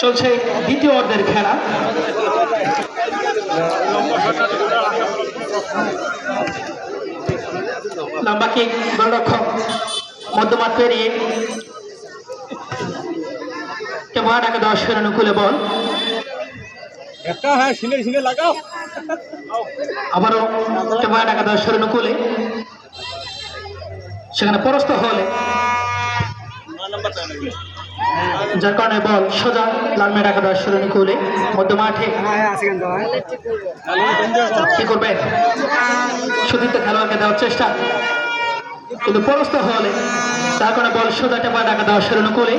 চলছে দ্বিতীয় অর্ধের খেলা। লম্বা গোলরক্ষক মধ্যমাঠ পেরিয়ে কেমন দশ দশের অনুকূলে বল। একটা হ্যাঁ সিলে সিলে লাগাও। আবারও টাকা দশের অনুকূলে সেখানে পরস্ত হলে। যার কারণে বল সোজা লালমের টাকা দশের অনুকূলে মধ্য মাঠে। কি করবেন সুদীপ্ত খেলোয়াড়কে দেওয়ার চেষ্টা। কিন্তু পরস্ত হলে, তার কারণে বল সোজা টেপা টাকা কোনো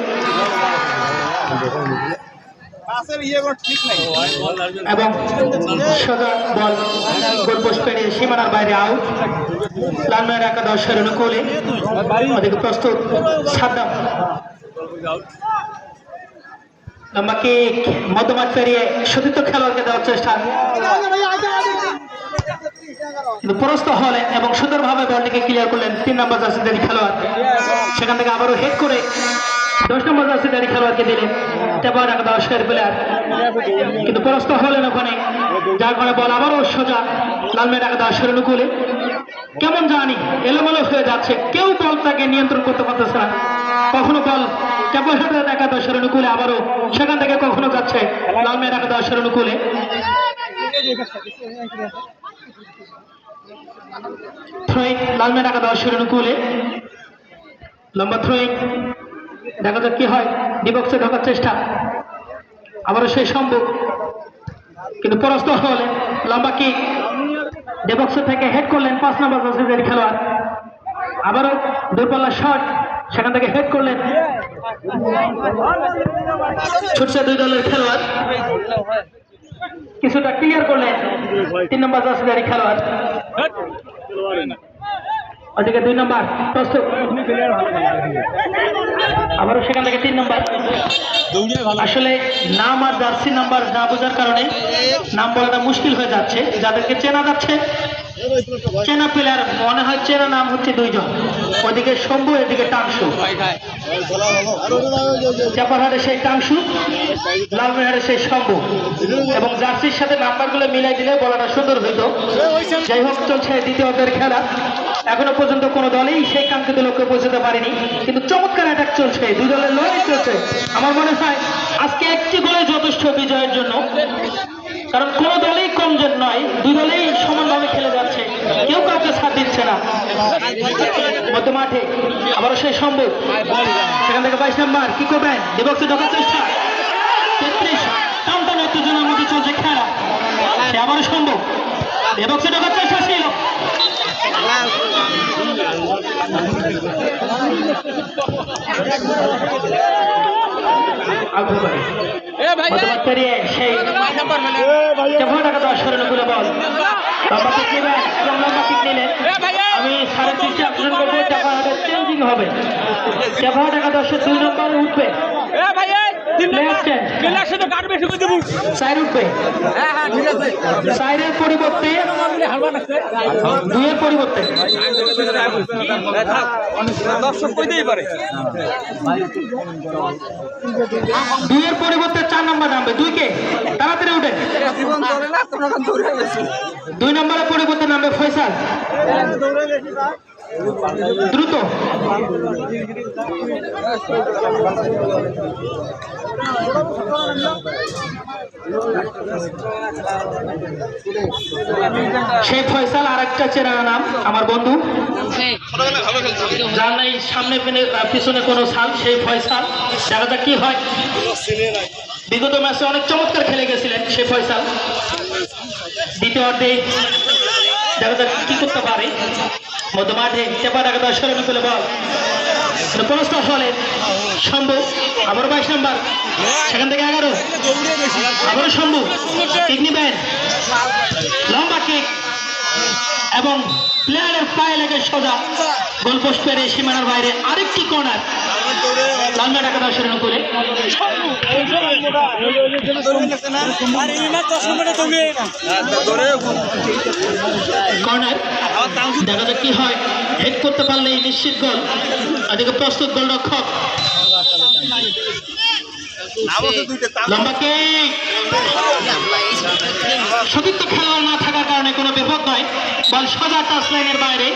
ঠিক নাই এবং সোজা বল গোলপোস্ট পেরিয়ে সীমানার বাইরে আউট লালমের টাকা দশের অনুকূলে ওদিকে প্রস্তুত সাদ্দাম। মধ্যমাঠ পেরিয়ে সতীর্থ খেলোয়াড়কে দেওয়ার চেষ্টা। কিন্তু পরস্ত হলেন এবং সুন্দরভাবে বলটিকে ক্লিয়ার করলেন তিন নম্বর জার্সিদারি খেলোয়াড়। সেখান থেকে আবারও হেড করে দশ নম্বর জার্সিদারি খেলোয়াড়কে দিলেন তেবার টাকা দশের প্লেয়ার। কিন্তু পরস্ত হলেন ওখানে। যার কারণে বল আবারও সোজা। লালমের টাকা দশের অনুকূলে। কেমন জানি এলোমেলো হয়ে যাচ্ছে। কেউ বল তাকে নিয়ন্ত্রণ করতে পারতেছে না। কখনো বল কেবল টাকা দশের অনুকূলে, আবারও সেখান থেকে কখনো যাচ্ছে। লালমের টাকা দশের অনুকূলে। থ্রোয়িং লালমের টাকা দশের অনুকূলে। লম্বা থ্রোয়িং। দেখা যাক কি হয়। ডিবক্সে ঢোকার চেষ্টা। আবারও সেই সম্ভব কিন্তু পরাস্ত হলে লম্বা কি? ডেবক্স থেকে হেড করলেন পাঁচ নম্বর জার্সিদের খেলোয়াড়। আবারও দূরপাল্লা শট সেখান থেকে হেড করলেন। ছুটছে দুই দলের খেলোয়াড়। কিছুটা ক্লিয়ার করলেন তিন নম্বর জার্সিদের খেলোয়াড়। ওদিকে দুই নম্বর প্রস্তুত। আবারও সেখান থেকে তিন নম্বর। আসলে নাম আর জার্সি নাম্বার না বোঝার কারণে নাম বলাটা মুশকিল হয়ে যাচ্ছে। যাদেরকে চেনা যাচ্ছে, চেনা প্লেয়ার মনে হয় চেনা নাম হচ্ছে দুইজন। ওদিকে শম্ভু, এদিকে টাংশু। চাপারহাটে সেই টাংশু লালমেহারে সেই শম্ভু। এবং জার্সির সাথে নাম্বারগুলো মিলাই দিলে বলাটা সুন্দর হইতো। যাই হোক, চলছে দ্বিতীয় খেলা। এখনও পর্যন্ত কোনো দলেই সেই কাঙ্ক্ষিত লক্ষ্যে পৌঁছতে পারেনি। কিন্তু চমৎকার অ্যাটাক চলছে, দুই দলের লড়াই চলছে। আমার মনে হয় আজকে একটি গোলে যথেষ্ট বিজয়ের জন্য। কারণ কোনো দলেই কমজোর নয়, দুই দলেই সমানভাবে খেলে যাচ্ছে। কেউ কাউকে সাথ দিচ্ছে না। মধ্য মাঠে আবারও সেই সম্ভব সেখান থেকে বাইশ নাম্বার কি করবেন বিভক্ত ঢোকার চেষ্টা। তেত্রিশ, টানটান উত্তেজনার মধ্যে চলছে খেলা। সে আবারও সম্ভব বিভক্ত ঢোকার চেষ্টা ছিল আমি সাড়ে তিনটে আকর্ষণ করব টাকা হাতে চেঞ্জিং হবে। টাকা দশের দুই নম্বরে উঠবে। হ্যাঁ হ্যাঁ ঠিক আছে। সাইডের পরিবর্তে দুইয়ের পরিবর্তে। দর্শক কইতেই পারে। দুইয়ের পরিবর্তে চার নম্বর নামবে। দুই কে? তাড়াতাড়ি উঠে জীবন চলে না তোমরা এখন দৌড়ে গেছি। দুই নম্বরের পরিবর্তে নামবে ফয়সাল। দ্রুত। সেই ফয়সাল আর একটা চেনা নাম, আমার বন্ধু। যার নাই সামনে পিছনে কোনো সাল সেই ফয়সাল। দেখা কি হয়। বিগত ম্যাচে অনেক চমৎকার খেলে গেছিলেন সেই ফয়সাল। দ্বিতীয় অর্ধে দেখা যাক কি করতে পারে? মধ্য মাঠে চেপা টাকা দশ সরানো তুলে বল। পরস্ত হলে শম্ভু, আবারও বাইশ নাম্বার। সেখান থেকে এগারো। আবারও শম্ভু কিডনি নিবেন। লম্বা কিক এবং প্লেয়ারের পায়ে লেগে সোজা গোল পোস্ট পেরে সীমানার বাইরে আরেকটি কর্নার। কর্নার। দেখা যাক কি হয়। হেড করতে পারলে নিশ্চিত গোল। এদিকে প্রস্তুত গোলরক্ষক। লম্বা কিক সতীর্থ খেলোয়াড় না থাকার কারণে কোনো বিপদ নয়। বল সোজা টাচ লাইনের বাইরে।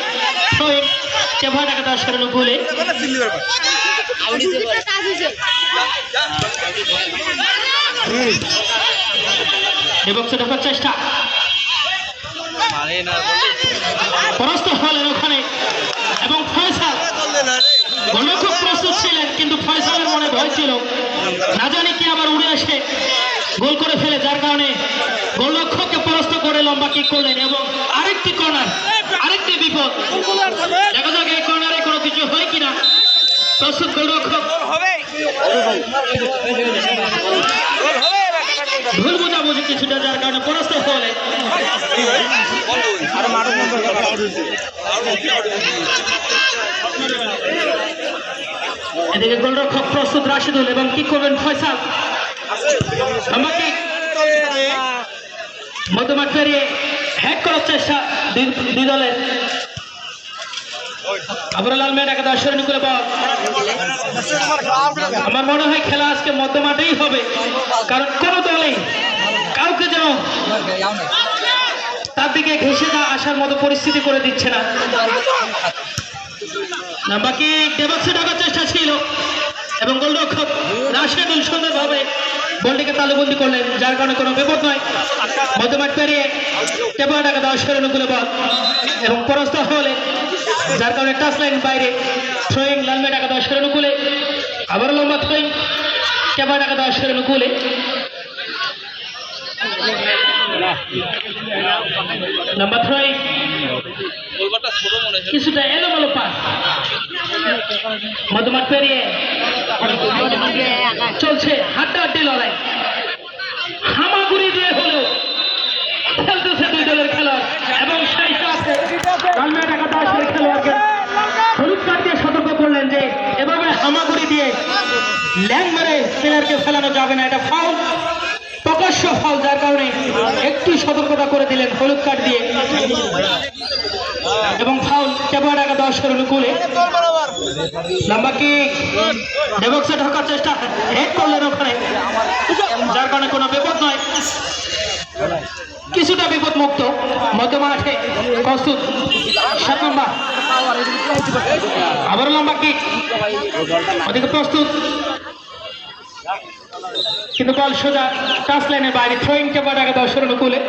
থ্রোইং কেভার একাদশের অনুকূলে বিভক্ত ঢোকার চেষ্টা ওখানে এবং ফয়সাল গোলরক্ষক প্রস্তুত ছিলেন কিন্তু ফয়সালের মনে ভয় ছিল না জানি কি আবার উড়ে এসে গোল করে ফেলে? যার কারণে গোলরক্ষককে পরাস্ত করে লম্বা কিক করলেন এবং আরেকটি কর্নার আরেকটি বিপদ। দেখা যাক এই কর্নারে কোনো কিছু হয় কিনা। প্রস্তুত গোলরক্ষক। ভুল বোঝাবুঝি কিছুটা, যার কারণে পরাস্ত হলে। এদিকে গোলরক্ষক প্রস্তুত রাশিদুল এবং কি করবেন ফয়সাল। আমাকে মধ্যমাঠ পেরিয়ে হ্যাক করার চেষ্টা দুই- দলের। আবরুল আলমের একাদশ করে বল। আমার মনে হয় খেলা আজকে মধ্যমাঠেই হবে। কারণ কোনো দলেই কাউকে যেন তার দিকে ঘেসে যা আসার মতো পরিস্থিতি করে দিচ্ছে না না। বাকি দেবাক্সে ঢাকার চেষ্টা ছিল। এবং গোলরক্ষক রাশেদুল সুন্দরভাবে বলটিকে তালুবন্দি করলেন, যার কারণে কোনো বিপদ নয়। মধ্যমাঠ পেরিয়ে টেপা টাকা দশের অনুকূলে বল এবং পরাস্ত হলে, যার কারণে টাচ লাইন বাইরে থ্রোয়িং লালমে টাকা দশের অনুকূলে আবার লম্বা থ্রোয়িং টেপা টাকা দশের অনুকূলে নাম্বার থ্রোয়িং কিছুটা এলোমেলো পাস মধ্যমাঠ পেরিয়ে। চলছে হাড্ডাহাড্ডি লড়াই। হামাগুড়ি দিয়ে হলেও খেলতেছে দুই দলের খেলোয়াড় এবং এভাবে হামাগুড়ি দিয়ে ল্যাং যাবে না, এটা ফাউল ফাউল যার কারণে একটু সতর্কতা করে দিলেন হলুদ কার্ড দিয়ে। এবং ফাউল কেবল একাদশের অনুকূলে। লম্বা কিক ডেবক্সে ঢোকার চেষ্টা হেড করলেন ওখানে। যার কারণে কোনো বিপদ নয়। কিছুটা বিপদ মুক্ত। মধ্য মাঠে প্রস্তুত। সাত নম্বর। আবার লম্বা কিক ওদিকে প্রস্তুত। কিন্তু বল সোজা টাচ লাইনের বাইরে। থ্রোয়িং কেবল একাদশের অনুকূলে।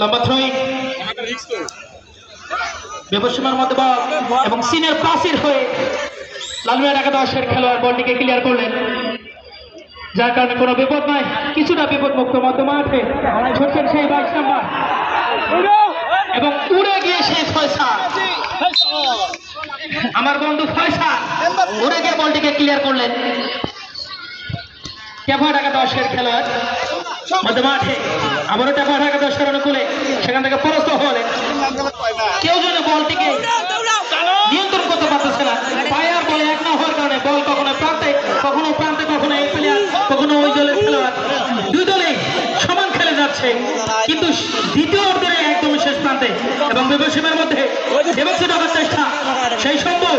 লম্বা থ্রোয়িং বিপসীমার মধ্যে বল এবং সিনের প্রাচীর হয়ে লালমিয়ার একাদশের খেলোয়াড় বলটিকে ক্লিয়ার করলেন। যার কারণে কোনো বিপদ নয়, কিছুটা বিপদ মুক্ত মধ্য মাঠে ছুটছেন সেই বাইশ নাম্বার। এবং উড়ে গিয়ে সেই ফয়সা আমার বন্ধু ফয়সা উড়ে গিয়ে বলটিকে ক্লিয়ার করলেন। টেপা ঢাকা দশের খেলোয়াড় মধ্য মাঠে আবারও টেপা ঢাকা দশের অনুকূলে সেখান থেকে পরস্ত হলেন। কেউ যেন বলটিকে নিয়ন্ত্রণ করতে পারতেছে না। পায়ার বলে এক না হওয়ার কারণে বল কখনো প্রান্তে কখনো প্রান্তে কখনো এই প্লেয়ার কখনো ওই দলের খেলোয়াড়। দুই দলে সমান খেলে যাচ্ছে। কিন্তু দ্বিতীয় অর্ধের একদম শেষ প্রান্তে এবং বিভসীমের মধ্যে ঢোকার চেষ্টা সেই সম্ভব।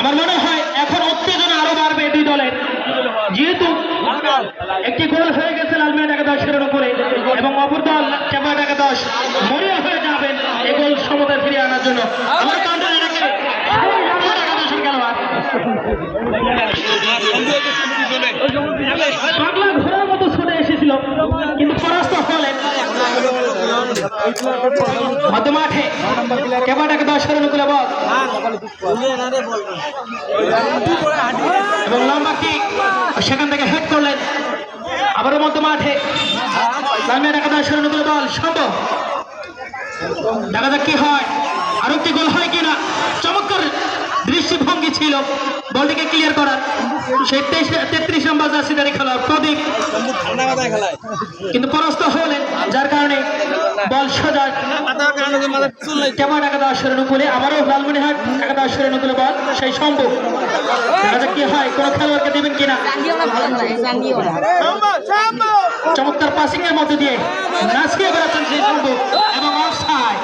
আমার মনে হয় এখন উত্তেজনা আরও বাড়বে দুই দলের। যেহেতু একটি গোল হয়ে গেছে লাল মিয়া একাদশের উপরে এবং অপর দল কেবল একাদশ মরিয়া হয়ে যাবেন এই গোল সম শূন্য আমার কাউন্টারে রেখে সেই লালমের একাদশের খেলোয়াড়। মধ্য মাঠে কেবাটাকে দশের অনুকূলে বল। এবং লম্বা কিক সেখান থেকে হেড করলেন। আবারও মধ্য মাঠে। লালমের একাদশের অনুকূলে বল। সম্ভব দেখা যাক কি হয়। আরও একটি গোল হয় কিনা। চমৎকার দৃষ্টিভঙ্গি ছিল। বলটিকে ক্লিয়ার করার। সেই তেইশ তেত্রিশ নম্বর জার্সিদারি খেলোয়াড় প্রদীপ। কিন্তু পরাস্ত হলেন, যার কারণে বল সোজা কেমন অনুকূলে? আবারও লালমনিহাট একাদশের অনুকূলে বল সেই সম্ভব। দেখা কি হয় কোনো খেলোয়াড়কে দেবেন কিনা? চমৎকার পাসিং এর মধ্যে দিয়ে নাচকিয়ে বেড়াচ্ছেন সেই সম্ভব এবং অফসাইড।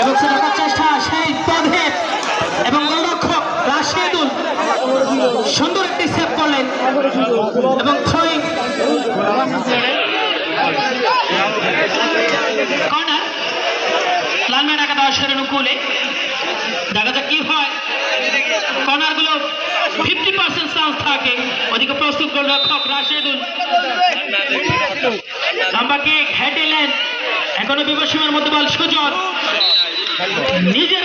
এবং সে চেষ্টা সেই পদে এবং গোলরক্ষক রাশিদুল। সুন্দর একটি সেভ করলেন এবং থ্রোয়িং কর্নার একাদশের অনুকূলে। দেখা যাক কি হয়। কর্নারগুলো ফিফটি পার্সেন্ট চান্স থাকে। ওদিকে প্রস্তুত গোলরক্ষক রাশিদুল। লম্বা কিক হেড এলেন এখনও বিপসীমার মধ্যে বল সুজন নিজের